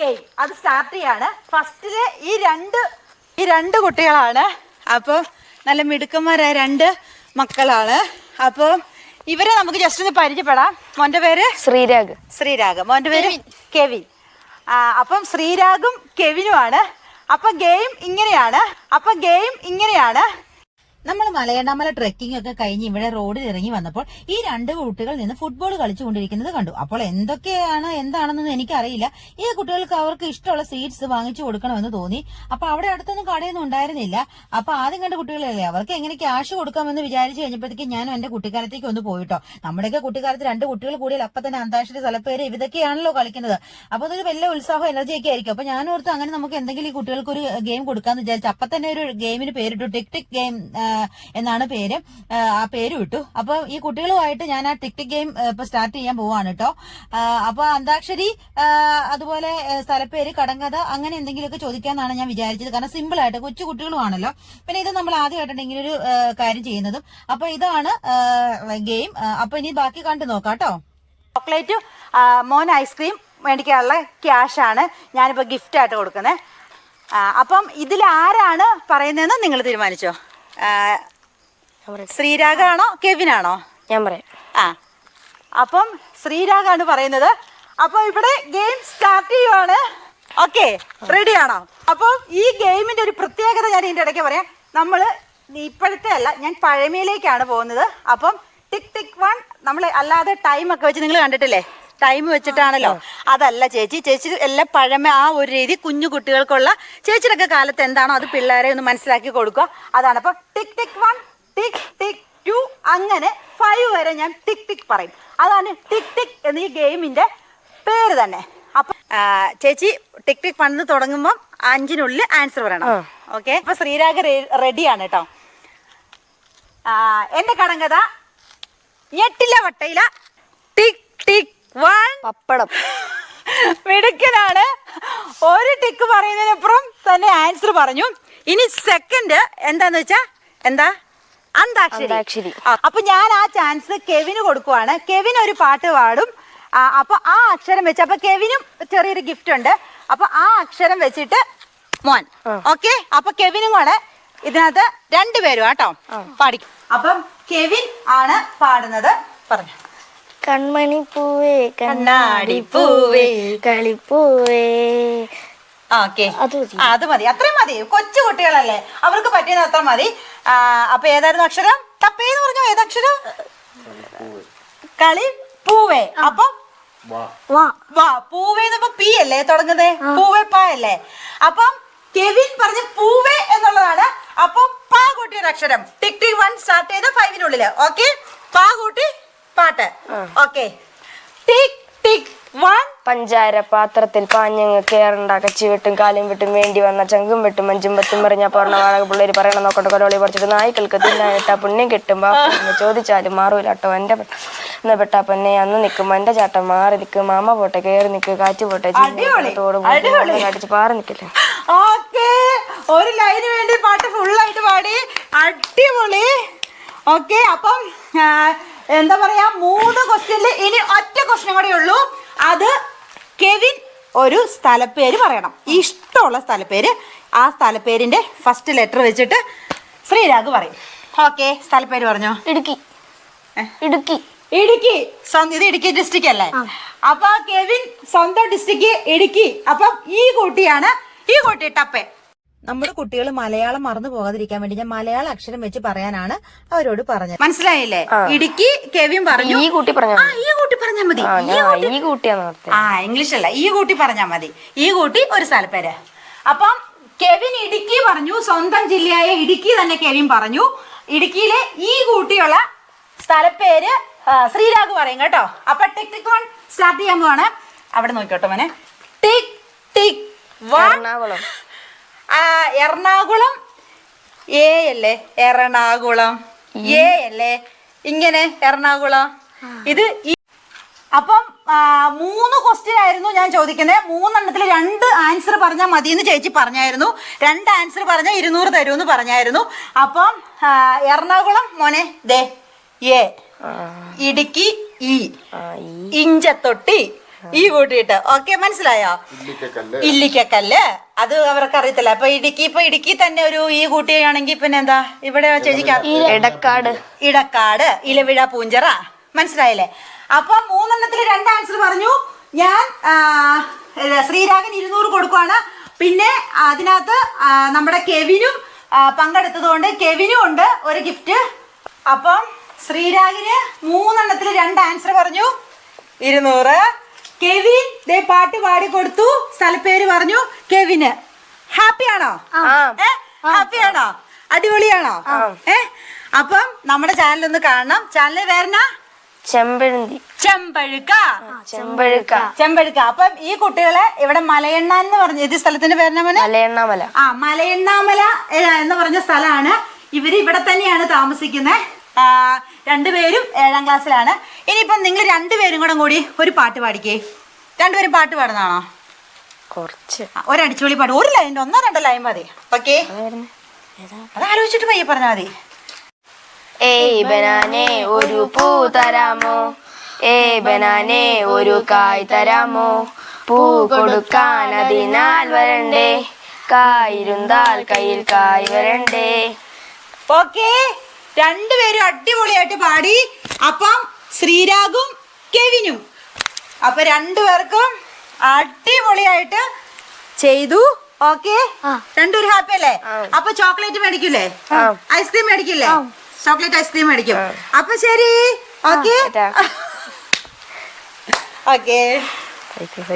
Game അത് start ചെയ്യാണ്. ഫസ്റ്റിൽ ഈ രണ്ട് ഈ രണ്ട് കുട്ടികളാണ്. അപ്പോൾ നല്ല മിടുക്കന്മാരായ രണ്ട് മക്കളാണ്. അപ്പോൾ ഇവരെ നമുക്ക് ജസ്റ്റ് ഒന്ന് പരിചയപ്പെടാം. മോന്റെ പേര്? ശ്രീരാഗ്. ശ്രീരാഗ്. മോന്റെ പേര്? കെവിൻ. അപ്പം ശ്രീരാഗും കെവിനുമാണ്. അപ്പം ഗെയിം ഇങ്ങനെയാണ്. അപ്പം ഗെയിം ഇങ്ങനെയാണ്. നമ്മൾ മലയണ്ണാമല ട്രെക്കിംഗ് ഒക്കെ കഴിഞ്ഞ് ഇവിടെ റോഡിൽ ഇറങ്ങി വന്നപ്പോൾ ഈ രണ്ട് കുട്ടികൾ നിന്ന് ഫുട്ബോൾ കളിച്ചുകൊണ്ടിരിക്കുന്നത് കണ്ടു. അപ്പോൾ എന്തൊക്കെയാണ് എന്താണെന്നൊന്നും എനിക്കറിയില്ല. ഈ കുട്ടികൾക്ക് അവർക്ക് ഇഷ്ടമുള്ള സ്വീറ്റ്സ് വാങ്ങിച്ചു കൊടുക്കണമെന്ന് തോന്നി. അപ്പൊ അവിടെ അടുത്തൊന്നും കടയൊന്നും ഉണ്ടായിരുന്നില്ല. അപ്പൊ ആദ്യം കണ്ട കുട്ടികളല്ലേ അവർക്ക് എങ്ങനെ ക്യാഷ് കൊടുക്കാമെന്ന് വിചാരിച്ചു കഴിഞ്ഞപ്പോഴത്തേക്ക് ഞാനും എന്റെ കുട്ടിക്കാലത്തേക്ക് ഒന്ന് പോയിട്ടോ. നമ്മുടെയൊക്കെ കുട്ടിക്കാലത്ത് രണ്ട് കുട്ടികൾ കൂടിയാൽ അപ്പൊ തന്നെ അന്താക്ഷരി സ്ഥലപ്പേര് ഇതൊക്കെയാണല്ലോ കളിക്കുന്നത്. അപ്പൊ അതൊരു വലിയ ഉത്സാഹം എനർജിയൊക്കെ ആയിരിക്കും. അപ്പൊ ഞാൻ ഓർത്ത് അങ്ങനെ നമുക്ക് എന്തെങ്കിലും ഈ കുട്ടികൾക്ക് ഒരു ഗെയിം കൊടുക്കാന്ന് വിചാരിച്ചു അപ്പൊ തന്നെ ഒരു ഗെയിമിന് പേരിട്ടു ടിക് ടിക് ഗെയിം എന്നാണ് പേര്. ആ, പേര് വിട്ടു അപ്പൊ ഈ കുട്ടികളുമായിട്ട് ഞാൻ ആ ടിക് ഗെയിം ഇപ്പൊ സ്റ്റാർട്ട് ചെയ്യാൻ പോവാണ് കേട്ടോ അപ്പോൾ അപ്പൊ അന്താക്ഷരി അതുപോലെ സ്ഥലപ്പേര് കടങ്കഥ അങ്ങനെ എന്തെങ്കിലുമൊക്കെ ചോദിക്കാന്നാണ് ഞാൻ വിചാരിച്ചത്. കാരണം സിമ്പിൾ ആയിട്ട് കൊച്ചു കുട്ടികളുമാണല്ലോ. പിന്നെ ഇത് നമ്മൾ ആദ്യമായിട്ടാണ് ഇങ്ങനെ ഒരു കാര്യം ചെയ്യുന്നതും. അപ്പൊ ഇതാണ് ഗെയിം. അപ്പൊ ഇനി ബാക്കി കണ്ടു നോക്കാം കേട്ടോ ചോക്ലേറ്റ് മോൻ ഐസ്ക്രീം മേടിക്കാനുള്ള ഞാനിപ്പോൾ ഗിഫ്റ്റ് ആയിട്ട് കൊടുക്കുന്നത് അപ്പം ഇതിൽ ആരാണ് പറയുന്നതെന്ന് നിങ്ങൾ തീരുമാനിച്ചോ? ശ്രീരാഗാണോ കെവിനാണോ? ഞാൻ പറയാം. ആ അപ്പം ശ്രീരാഗാണ് പറയുന്നത്. അപ്പൊ ഇവിടെ ഗെയിം സ്റ്റാർട്ട് ചെയ്യുവാണ്. ഓക്കെ റെഡി ആണോ? അപ്പോൾ ഈ ഗെയിമിന്റെ ഒരു പ്രത്യേകത ഞാൻ ഇതിന്റെ ഇടയ്ക്ക് പറയാം. നമ്മൾ ഇപ്പോഴത്തെ അല്ല ഞാൻ പഴമയിലേക്കാണ് പോകുന്നത്. അപ്പം ടിക് ടിക് വൺ നമ്മൾ അല്ലാതെ ടൈം ഒക്കെ വെച്ച് നിങ്ങൾ കണ്ടിട്ടില്ലേ? ടൈം വെച്ചിട്ടാണല്ലോ. അതല്ല ചേച്ചി ചേച്ചി എല്ലാം പഴമ ആ ഒരു രീതി കുഞ്ഞു കുട്ടികൾക്കുള്ള ചേച്ചിയുടെ കാലത്ത് എന്താണോ അത് പിള്ളേരെ ഒന്ന് മനസ്സിലാക്കി കൊടുക്കുക. അതാണ് അപ്പൊ tick tick one tick tick two അങ്ങനെ ഫൈവ് വരെ ഞാൻ ടിക് ടിക് പറയും. അതാണ് ടിക് ടിക് എന്ന ഈ ഗെയിമിന്റെ പേര് തന്നെ. അപ്പൊ ചേച്ചി ടിക് ടിക് പണിത് തുടങ്ങുമ്പോൾ അഞ്ചിനുള്ളിൽ ആൻസർ പറയണം ഓക്കെ. അപ്പൊ ശ്രീരാഗ് റെഡിയാണ് കേട്ടോ. എന്റെ കടങ്കഥ. ഞെട്ടില്ല വട്ടയില. ടിക് ടിക് വൺ പപ്പടം. മിടുക്കനാണ്. ഒരു ടിക്ക് പറയുന്നതിനപ്പുറം തന്നെ ആൻസർ പറഞ്ഞു. ഇനി സെക്കൻഡ് എന്താന്ന് വെച്ചാ എന്താ? അന്താക്ഷരി. അപ്പൊ ഞാൻ ആ ചാൻസ് കെവിന് കൊടുക്കുവാണ്. കെവിൻ ഒരു പാട്ട് പാടും. അപ്പൊ ആ അക്ഷരം വെച്ച് അപ്പൊ കെവിനും ചെറിയൊരു ഗിഫ്റ്റ് ഉണ്ട്. അപ്പൊ ആ അക്ഷരം വെച്ചിട്ട് മോൻ. ഓക്കെ? അപ്പൊ കെവിനും കൂടെ ഇതിനകത്ത് രണ്ടുപേരും ആട്ടോ പാടിക്കും. അപ്പം കെവിൻ ആണ് പാടുന്നത്. പറഞ്ഞു. കൺമണി പൂവേ കണ്ണാടി പൂവേ. കളിപ്പൂവേ. ഓക്കെ. അത് മതി. അത് മതി. അത്രയും മതി. കൊച്ചു കുട്ടികളല്ലേ. അവർക്ക് പറ്റിയത് അത്ര മതി. അപ്പൊ ഏതായിരുന്നു അക്ഷരം? ടപ്പേന്ന് പറഞ്ഞോ ഏതക്ഷരം? കളി പൂവേ അപ്പം? വാ. വാ. പൂവേന്ന് പി അല്ലേ തുടങ്ങുന്നേ? പൂവേ പാ അല്ലേ? അപ്പം കെവിൻ പറഞ്ഞ പൂവേ എന്നുള്ളതാണ്. അപ്പം പാ കൂട്ടിയ ഒരു അക്ഷരം ടിക് ടിക് വൺ സ്റ്റാർട്ട് ചെയ്ത് ഫൈവിനുള്ളിൽ ഓക്കെ? പാ കൂട്ടി പാട്ട്. ഓക്കെ. Tick tick. വൺ. പഞ്ചാര പാത്രത്തിൽ പാഞ്ഞങ്ങ് കേറണ്ട കച്ചി വെട്ടും കാലും വെട്ടും വേണ്ടി വന്ന ചങ്കും വെട്ടും മഞ്ചും പത്തും പറഞ്ഞ പറഞ്ഞ വാഴ പിള്ളേര് പറയണം നോക്കട്ടെ കൊലോളി പറിച്ചിട്ട് നായ്ക്കൾക്ക് തിന്നായിട്ടാ പുണ്യം കിട്ടും ബാപ്പ ചോദിച്ചാലും മാറൂലാട്ടോ എന്റെ പെട്ട എന്നാ പെട്ടാ പൊന്നെ അന്ന് നിൽക്കും എന്റെ ചാട്ടം മാറി നിൽക്കും മാമ പോട്ടെ കയറി നിൽക്കും കാറ്റ് പോട്ടെ അടിച്ച് തോട് പാറി നിൽക്കില്ലേ? ഓക്കെ. ഒരു ലൈന് വേണ്ടി പാട്ട് ഫുള്ളായിട്ട് പാടി. അടിപൊളി. ഓക്കെ അപ്പം എന്താ പറയാ മൂന്ന് ക്വസ്റ്റ്യനിൽ ഇനി ഒറ്റ ക്വസ്റ്റ്യൻ കൂടെ ഉള്ളൂ. അത് കെവിൻ ഒരു സ്ഥലപ്പേര് പറയണം. ഇഷ്ടമുള്ള സ്ഥലപ്പേര്. ആ സ്ഥലപ്പേരിന്റെ ഫസ്റ്റ് ലെറ്റർ വെച്ചിട്ട് ശ്രീരാഗ് പറയും. ഓക്കെ സ്ഥലപ്പേര് പറഞ്ഞോ? ഇടുക്കി. ഇടുക്കി. ഇടുക്കി. ഇത് ഇടുക്കി ഡിസ്ട്രിക്ട് അല്ലേ? അപ്പൊ കെവിൻ സ്വന്തം ഡിസ്ട്രിക്ട് ഇടുക്കി. അപ്പൊ ഈ കുട്ടിയാണ് ഈ കുട്ടി ടപ്പെ. നമ്മുടെ കുട്ടികൾ മലയാളം മറന്നു പോകാതിരിക്കാൻ വേണ്ടി ഞാൻ മലയാള അക്ഷരം വെച്ച് പറയാനാണ് അവരോട് പറഞ്ഞത്. മനസ്സിലായില്ലേ? ഇടുക്കി കെവിൻ പറഞ്ഞു. ഈ കൂട്ടി പറഞ്ഞു ആ ഈ കൂട്ടി പറഞ്ഞാൽ മതി. ആ ഈ കൂട്ടി ആ ഇംഗ്ലീഷ് അല്ല ഈ കൂട്ടി പറഞ്ഞാൽ മതി. ഈ കൂട്ടി ഒരു സ്ഥലപ്പേര് അപ്പം കെവിൻ ഇടുക്കി പറഞ്ഞു. സ്വന്തം ജില്ലയായ ഇടുക്കി തന്നെ കെവിൻ പറഞ്ഞു. ഇടുക്കിയിലെ ഈ കൂട്ടിയുള്ള സ്ഥലപ്പേര് ശ്രീരാഗ് പറയും കേട്ടോ. അപ്പൊ ടിക് ടിക് വൺ സ്റ്റാർട്ട് ചെയ്യാൻ പോവാണ്. അവിടെ നോക്കിയോട്ടോ മോനെ. Tick tick. One. Ernakulam. Ernakulam? ഏ അല്ലേ? എറണാകുളം. ഏ അല്ലേ? ഇങ്ങനെ എറണാകുളം. ഇത് ഈ- അപ്പം മൂന്ന് ക്വസ്റ്റ്യൻ ആയിരുന്നു ഞാൻ ചോദിക്കുന്നത് മൂന്നെണ്ണത്തിൽ രണ്ട് ആൻസർ പറഞ്ഞാൽ മതി എന്ന് ചേച്ചി പറഞ്ഞായിരുന്നു. രണ്ട് ആൻസർ പറഞ്ഞാൽ ഇരുന്നൂറ് എന്ന് പറഞ്ഞായിരുന്നു. അപ്പം എറണാകുളം മോനെ ദേ ഏ ഇടുക്കി ഇ. ഇഞ്ചത്തൊട്ടി ഈ കൂട്ടിയിട്ട്. ഓക്കെ മനസ്സിലായോ? ഇല്ലിക്കക്കല്ല്. അത് അവർക്ക് അറിയത്തില്ല അപ്പൊ ഇടുക്കി ഇപ്പൊ ഇടുക്കി തന്നെ ഒരു ഈ കൂട്ടിയാണെങ്കിൽ പിന്നെ എന്താ ഇവിടെ ചേച്ചിക്ക് എടക്കാട് ഇടക്കാട് ഇലവിഴ പൂഞ്ചറ. മനസ്സിലായില്ലേ? അപ്പൊ മൂന്നെണ്ണത്തിൽ രണ്ട് ആൻസർ പറഞ്ഞു. ഞാൻ ശ്രീരാഗൻ ഇരുന്നൂറ് കൊടുക്കുവാണ്. പിന്നെ അതിനകത്ത് നമ്മുടെ കെവിനും പങ്കെടുത്തതുകൊണ്ട് കെവിനും ഉണ്ട് ഒരു ഗിഫ്റ്റ് അപ്പം ശ്രീരാഗിന് മൂന്നെണ്ണത്തിൽ രണ്ട് ആൻസർ പറഞ്ഞു. ഇരുന്നൂറ്. കെവിൻ ദേ പാട്ട് പാടി കൊടുത്തു. സ്ഥലപ്പേര് പറഞ്ഞു കെവിന്. ഹാപ്പിയാണോ ഹാപ്പി ആണോ? അടിപൊളിയാണോ? ഏ? അപ്പം നമ്മുടെ ചാനൽ ഒന്ന് കാണണം. ചാനൽ വേറെന്നാ ചെമ്പഴുന്തി. ചെമ്പഴുക്ക. ചെമ്പഴുക്ക. ചെമ്പഴുക്ക. അപ്പം ഈ കുട്ടികളെ ഇവിടെ മലയെണ്ണ എന്ന് പറഞ്ഞ ഇത് സ്ഥലത്തിന്റെ പേരെന്നാ മലയെണ്ണാമല. ആ മലയെണ്ണാമല എന്ന് പറഞ്ഞ സ്ഥലമാണ്. ഇവർ ഇവിടെ തന്നെയാണ് താമസിക്കുന്നത് രണ്ടുപേരും ഏഴാം ക്ലാസ്സിലാണ്. ഇനിയിപ്പം നിങ്ങൾ രണ്ടുപേരും കൂടെ കൂടി ഒരു പാട്ട് പാടിക്കേ. രണ്ടുപേരും പാട്ട് പാടുന്നതാണോ? കുറച്ച്. ഒരടിച്ചുപൊളി പാട്ട്. ഒരു ലൈൻ ഒന്നോ രണ്ടോ ലൈൻ മതി. ഓക്കെ അത് ആലോചിച്ചിട്ട് പയ്യെ പറഞ്ഞാൽ മതി. ഏയ് ബനാനെ ഒരു പൂ തരാമോ? ഏയ് ബനാനെ ഒരു കായ് തരാമോ? പൂ കൊടുക്കാൻ അതിനാൽ വരണ്ടേ? കായിരുന്നാൽ കയ്യിൽ കായ് വരണ്ടേ? ഓക്കെ രണ്ടുപേരും അടിപൊളിയായിട്ട് പാടി. അപ്പം ശ്രീരാഗും കെവിനും. അപ്പൊ രണ്ടുപേർക്കും അടിപൊളിയായിട്ട് ചെയ്തു. ഓക്കെ? രണ്ടുപേരും ഹാപ്പി അല്ലേ. അപ്പൊ ചോക്ലേറ്റ് മേടിക്കൂലേ? ഐസ്ക്രീം മേടിക്കില്ലേ? ചോക്ലേറ്റ് ഐസ്ക്രീം മേടിക്കും. അപ്പൊ ശരി. ഓക്കെ. ഓക്കെ.